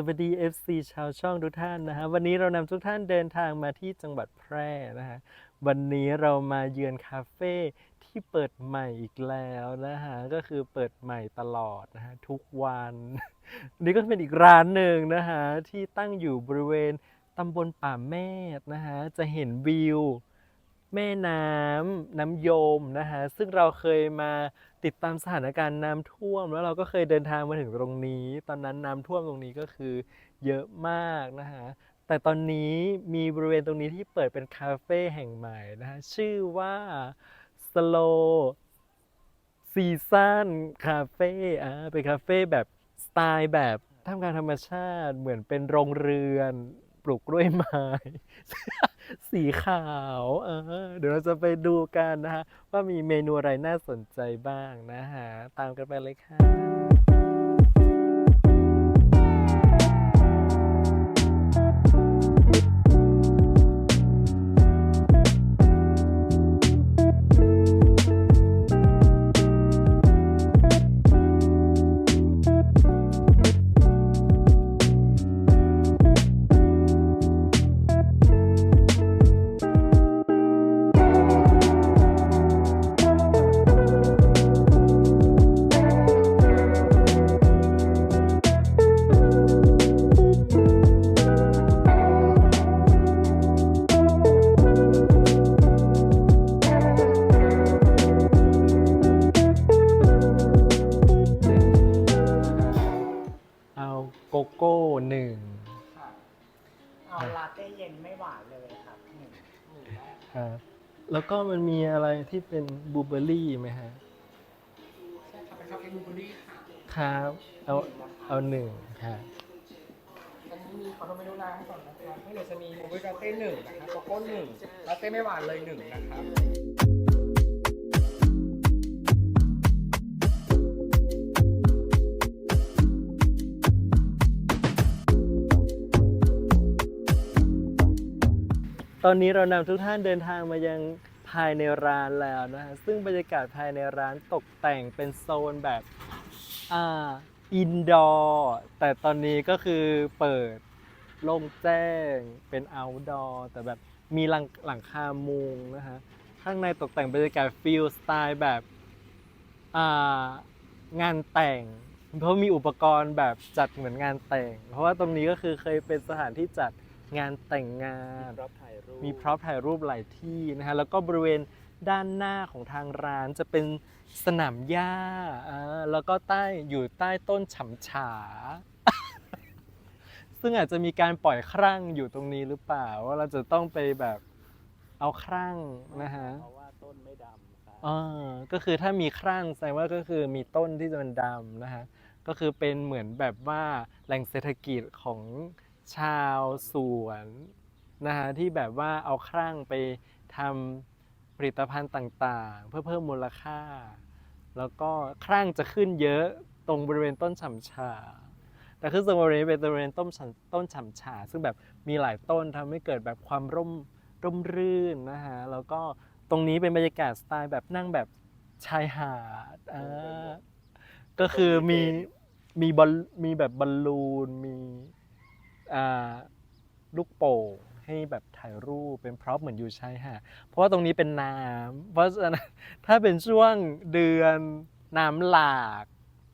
สวัสดี FC ชาวช่องทุกท่านนะฮะวันนี้เรานำทุกท่านเดินทางมาที่จังหวัดแพร่นะฮะวันนี้เรามาเยือนคาเฟ่ที่เปิดใหม่อีกแล้วนะฮะก็คือเปิดใหม่ตลอดนะฮะทุกวัน นี่ก็เป็นอีกร้านหนึ่งนะฮะที่ตั้งอยู่บริเวณตำบลป่าแมดนะฮะจะเห็นวิว แม่น้ำน้ำยมนะฮะซึ่งเราเคยมาติดตามสถานการณ์น้ำท่วม แล้วเราก็เคยเดินทางมาถึงตรงนี้ ตอนนั้นน้ำท่วมตรงนี้ก็คือเยอะมากนะฮะแต่ตอนนี้มีบริเวณตรงนี้ที่เปิดเป็นคาเฟ่แห่งใหม่นะฮะชื่อว่า Slow Season Cafe อ่าเป็นคาเฟ่แบบสไตล์แบบท่ามกลางธรรมชาติเหมือนเป็นโรงเรือนปลูกกล้วยไม้ สีขาวเออเดี๋ยวเราจะไปดูกันนะฮะว่ามีเมนูอะไรน่าสนใจบ้างนะฮะตามกันไปเลยค่ะ เอาลาเต้เย็นไม่หวานเลยครับหนึ่งหนึ่งแรกครับแล้วก็มันมีอะไรที่เป็นบลูเบอร์รี่ไหมฮะใช่ค่ะเป็นคาเฟ่บลูเบอรี่ค่ะครับเอาหนึ่งนะคะเอาหนึ่งครับอันนี้มีขอโทษเมนูน้ำก่อนนะครับไม่เดี๋ยวจะมีบลูเบอรี่ลาเต้หนึ่งนะคะโกโก้หนึ่งลาเต้ไม่หวานเลยหนึ่งนะครับ อนนี้เรานำทุกท่านเดินทางมายังภายในร้านแล้วนะฮะซึ่งบรรยากาศภายในร้านตกแต่งเป็นโซนแบบอ่าอินดอร์แต่ตอนนี้ก็คือเปิดโล่งแจ้งเป็นเอาท์ดอร์แต่แบบมีหลังหลังคามุงนะฮะข้างในตกแต่งบรรยากาศฟิลสไตล์แบบอ่างานแต่ง เพราะมีอุปกรณ์แบบจัดเหมือนงานแต่ง เพราะว่าตรงนี้ก็คือเคยเป็นสถานที่จัด งานแต่งงานรับถ่ายรูปมีพร็อพถ่ายรูปหลายที่นะฮะแล้วก็บริเวณด้านหน้าของทางร้านจะเป็นสนามหญ้าอ่าแล้วก็ใต้อยู่ใต้ต้นฉำฉา ซึ่งอาจจะมีการปล่อยครั่งอยู่ตรงนี้หรือเปล่า ว่าเราจะต้องไปแบบเอาครั่งนะฮะเพราะว่าต้นไม่ดำครับอ่าก็คือถ้ามีครั่งแสดงว่าก็คือมีต้นที่จะมันดำนะฮะก็คือเป็นเหมือนแบบว่าแหล่งเศรษฐกิจของ ชาวสวนนะฮะที่แบบว่าเอาครั่งไปทำผลิตภัณฑ์ต่างๆ เพื่อเพิ่มมูลค่า แล้วก็ครั่งจะขึ้นเยอะตรงบริเวณต้นฉ่ำชาแต่คือตรงบริเวณเป็นบริเวณต้นฉ่ำต้นฉ่ำชาซึ่งแบบมีหลายต้นทำให้เกิดแบบความร่มร่มรื่นนะฮะแล้วก็ตรงนี้เป็นบรรยากาศสไตล์แบบนั่งแบบชายหาดอ่าก็คือมีมีบอลมีแบบบอลลูนมี ลูกโป่งให้แบบถ่ายรูปเป็นพร็อพเหมือนอยู่ชายหาดเพราะว่าตรงนี้เป็นน้ำเพราะฉะนั้นถ้าเป็นช่วงเดือนน้ำหลาก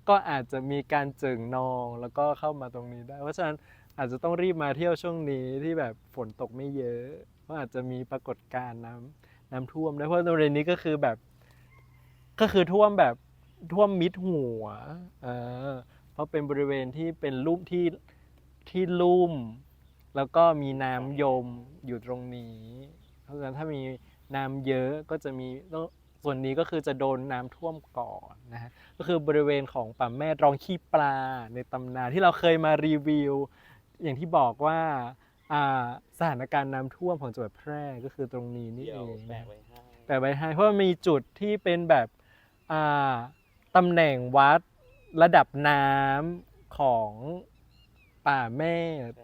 ก็อาจจะมีการเจิ่งนองแล้วก็เข้ามาตรงนี้ได้ เพราะฉะนั้นอาจจะต้องรีบมาเที่ยวช่วงนี้ที่แบบฝนตกไม่เยอะเพราะอาจจะมีปรากฏการณ์น้ำน้ำท่วมได้เพราะบริเวณนี้ก็คือแบบก็คือท่วมแบบท่วมมิดหัว เออ เพราะเป็นบริเวณที่เป็นลุ่มที่ ที่ลุ่ม แล้วก็มีน้ำยมอยู่ตรงนี้เพราะฉะนั้นถ้ามีน้ำเยอะก็จะมีส่วนนี้ก็คือจะโดนน้ำท่วมก่อนนะฮะก็คือบริเวณของป่าแม่รองขี้ปลาในตำนานที่เราเคยมารีวิว อย่างที่บอกว่าสถานการณ์น้ำท่วมของจังหวัดแพร่ก็คือตรงนี้นี่เองแปะไว้ให้แปะไว้ให้เพราะมีจุดที่เป็นแบบอ่าตำแหน่งวัดระดับน้ำของ ป่าแม่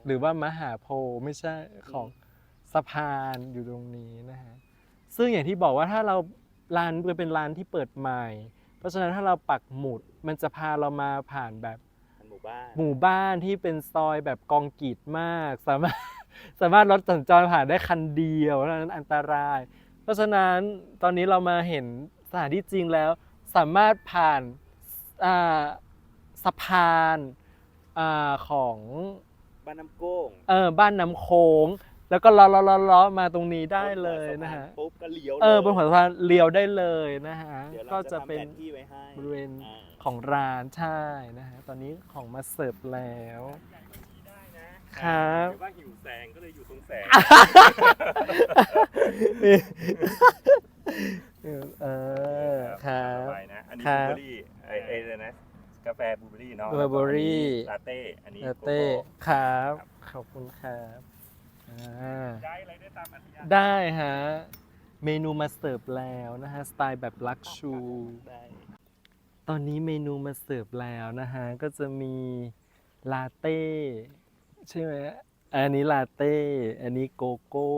หรือว่ามหาโพธิ์ไม่ใช่ของสะพานอยู่ตรงนี้นะฮะซึ่งอย่างที่บอกว่าถ้าเราร้านเป็นร้านที่เปิดใหม่ เพราะฉะนั้นถ้าเราปักหมุดมันจะพาเรามาผ่านแบบอันหมู่บ้านหมู่บ้านที่เป็นซอยแบบกองกรีดมาก สามารถสามารถรถสัญจรผ่านได้คันเดียวเพราะฉะนั้นอันตราย เพราะฉะนั้นตอนนี้เรามาเห็นสถานที่จริงแล้ว สามารถผ่านอ่าสะพาน อาของบ้านน้ำโก้งเออบ้านน้ำโค้ง แล้วก็ล้อล้อล้อล้อมาตรงนี้ได้เลยนะฮะปุ๊บก็เลี้ยวเออบนหัวสะพานเลี้ยวได้เลยนะฮะเดี๋ยวเราก็จะจะทำเป็แผนนที่ไว้ให้บริเวณ อ่าของร้านใช่นะฮะ ตอนนี้ของมาเสิร์ฟแล้วครับ หรือว่าหิวแสงก็เลยอยู่ตรงแสงเออ ครับ ไปนะ อันนี้ครับ บลูเบอร์รี่ไอ้ไอ้เลยนะกาแฟบลูเบอร์รี่เนาะบลูเบอร์รี่ลาเต้ อันนี้ลาโกเต้โก้ครับ ขอบคุณครับอ่าย้ายอะไรได้ตามอัธยาศัยได้ฮะ เมนูมาเสิร์ฟแล้วนะฮะ สไตล์แบบลักชู ได้ตอนนี้เมนูมาเสิร์ฟแล้วนะฮะ ก็จะมีลาเต้ใช่ไหมอันนี้ลาเต้ อันนี้โกโก้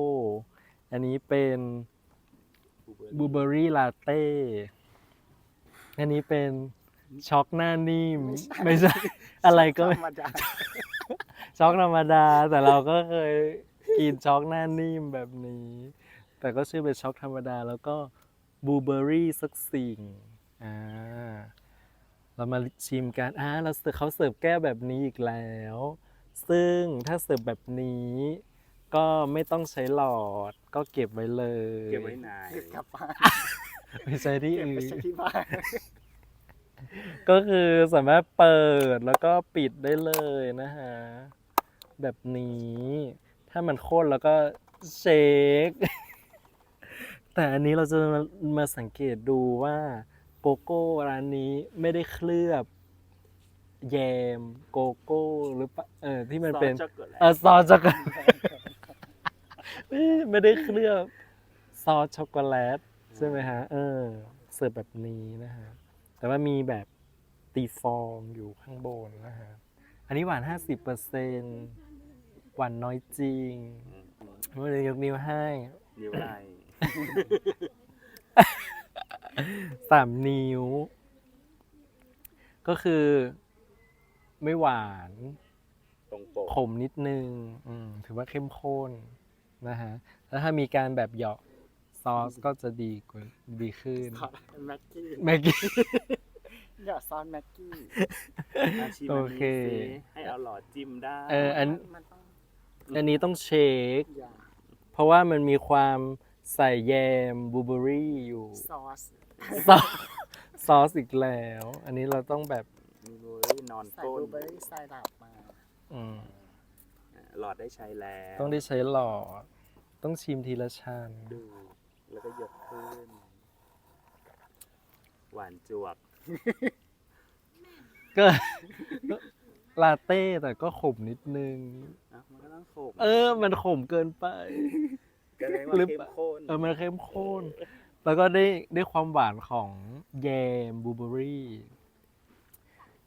อันนี้เป็นบลูเบอร์รี่ลาเต้ อันนี้เป็น ช็อกหน้านิ่มไม่ใช่ อะไรก็ไม่ธรรมดาช็อกธรรมดา แต่เราก็เคยกินช็อกหน้านิ่มแบบนี้ แต่ก็ชื่อเป็นช็อกธรรมดา แล้วก็บลูเบอร์รี่สักสิ่งอ่าเรามาชิมกันอ่าเราเสิร์ฟเขาเสิร์ฟแก้วแบบนี้อีกแล้ว ซึ่งถ้าเสิร์ฟแบบนี้ ก็ไม่ต้องใช้หลอดก็เก็บไว้เลย เก็บไว้นานเก็บกลับบ้านไม่ใช่ที่เก็บอื่ไปน ใช้ที่บ้าน ก็คือสามารถเปิดแล้วก็ปิดได้เลยนะฮะ แบบนี้ ถ้ามันข้นแล้วก็เชค แต่อันนี้เราจะมามาสังเกตดูว่าโกโก้ร้านนี้ไม่ได้เคลือบแยมโกโก้หรือเปล่าเออที่มันเป็นซอสช็อกโกแลต เออซอสช็อกโกแลตไม่ได้เคลือบซอสช็อกโกแลตใช่ไหมฮะ เออ เสิร์ฟแบบนี้นะฮะ แต่ว่ามีแบบตีฟองอยู่ข้างบนนะฮะ อันนี้หวาน 50%หวานน้อยจริงไม่ได้ยกนิ้วให้ นิ้วอะไรสามนิ้ว ก็คือ ไม่หวาน ตรงปกขมนิดนึง อืม ถือว่าเข้มข้นนะฮะ แล้วถ้ามีการแบบเหยาะ ซอสก็จะดีกว่าดีขึ้นขอแม็กกี้แม็กกี้หยอดซอสแม็กกี้อาชีพโออันเค นี้สิให้เอาหลอดจิ้มได้เอออันมันต้องอันนี้ต้องเชค อย่าเพราะว่ามันมีความใส่แยมบลูเบอร์รี่อยู่ ซอสซอสซอสอีกแล้ว อันนี้เราต้องแบบมีเบอร์รี่นอนใส่ก้บนลูเบอร์รี่ไซรัปมาอืมหลอดได้ใช้แล้วต้องได้ใช้หลอดต้องชิมทีละชานดู แล้วก็ยกขึ้น หวานจวกก็ลาเต้แต่ก็ขมนิดนึง อะมันก็ต้องขมเออ มันขมเกินไป ก็เลยว่าหรือ เข้มข้นเออมันเข้มข้น แล้วก็ได้ได้ความหวานของแยมบลูเบอร์รี่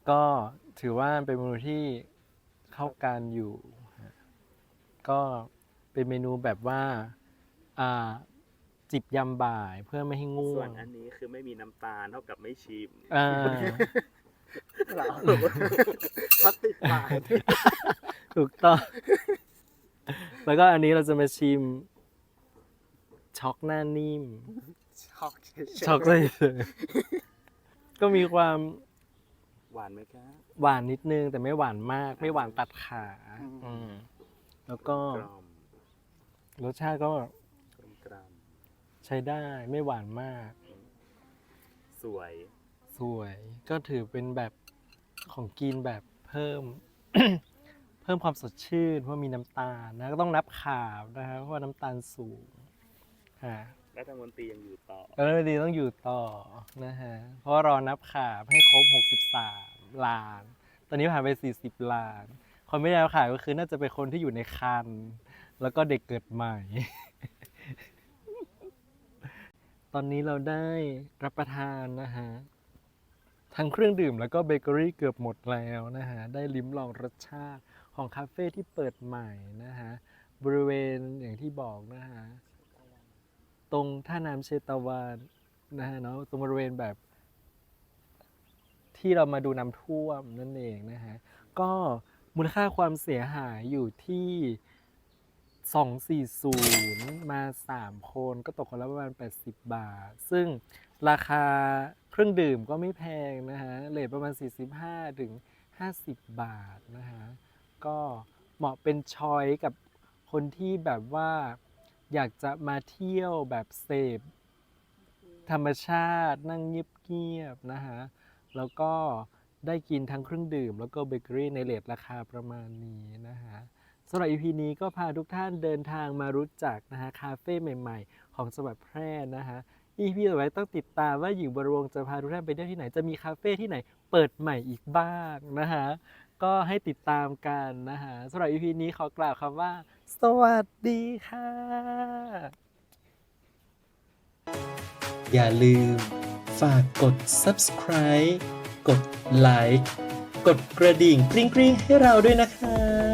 ก็ถือว่าเป็นเมนูที่เข้ากันอยู่ฮะก็เป็นเมนูแบบว่า อ่า จิบยามบ่ายเพื่อไม่ให้ง่ส่ววนง อันนี้คือไม่มีน้ำตาลเท่ากับไม่ชิมอ่าเหรอพลาสติกปากถูกต้อง แล้วก็อันนี้เราจะมาชิม ช็อกหน้านิ่ม ช็อกเฉยๆช็อกเลยก็มีความหวานไหมคะหวานนิดนึง แต่ไม่หวานมาก ไม่หวานตัดขา อืมแล้วก็กรอมรสชาติก็กลมกลม ใช้ได้ไม่หวานมาก สวย สวย ก็ถือเป็นแบบของกินแบบเพิ่ม เพิ่มความสดชื่นเพราะมีน้ำตาลนะก็ต้องนับขาบนะครับเพราะว่าน้ำตาลสูงอ่ารัฐมนตรียังอยู่ต่อแล้วดีต้องอยู่ต่อนะฮะเพราะว่ารอนับขาบให้ครบ 63 ล้าน ตอนนี้ผ่านไป 40 ล้าน คนไม่ได้นับขาบก็คือน่าจะเป็นคนที่อยู่ในคันแล้วก็เด็กเกิดใหม่ ตอนนี้เราได้รับประทานนะฮะทั้งเครื่องดื่มแล้วก็เบเกอรี่เกือบหมดแล้วนะฮะ ได้ลิ้มลองรสชาติของคาเฟ่ที่เปิดใหม่นะฮะ บริเวณอย่างที่บอกนะฮะ ตรงท่าน้ำเชตวานนะฮะเนาะตรงบริเวณแบบ ที่เรามาดูน้ำท่วมนั่นเองนะฮะ ก็มูลค่าความเสียหายอยู่ที่ 240 มา 3 คนก็ตกคนละประมาณ 80 บาท ซึ่งราคาเครื่องดื่มก็ไม่แพงนะฮะเลทประมาณ 45 ถึง 50 บาทนะฮะ ก็เหมาะเป็นชอยกับคนที่แบบว่าอยากจะมาเที่ยวแบบเสพธรรมชาตินั่งเงียบๆนะฮะ แล้วก็ได้กินทั้งเครื่องดื่ม แล้วก็เบเกอรี่ในเลทราคาประมาณนี้นะฮะ สำหรับ EP นี้ก็พาทุกท่านเดินทางมารู้จักนะฮะคาเฟ่ใหม่ๆ ของจังหวัดแพร่นะฮะ EP ต่อไปต้องติดตามว่าหญิงบรวงจะพาทุกท่านไปเที่ยวที่ไหนจะมีคาเฟ่ที่ไหนเปิดใหม่อีกบ้างนะฮะก็ให้ติดตามกันนะฮะสำหรับ EP นี้ขอกล่าวคำว่า สวัสดีค่ะ อย่าลืม ฝากกด subscribe กดไลค์กดกระดิ่งกริ๊งๆให้เราด้วยนะคะ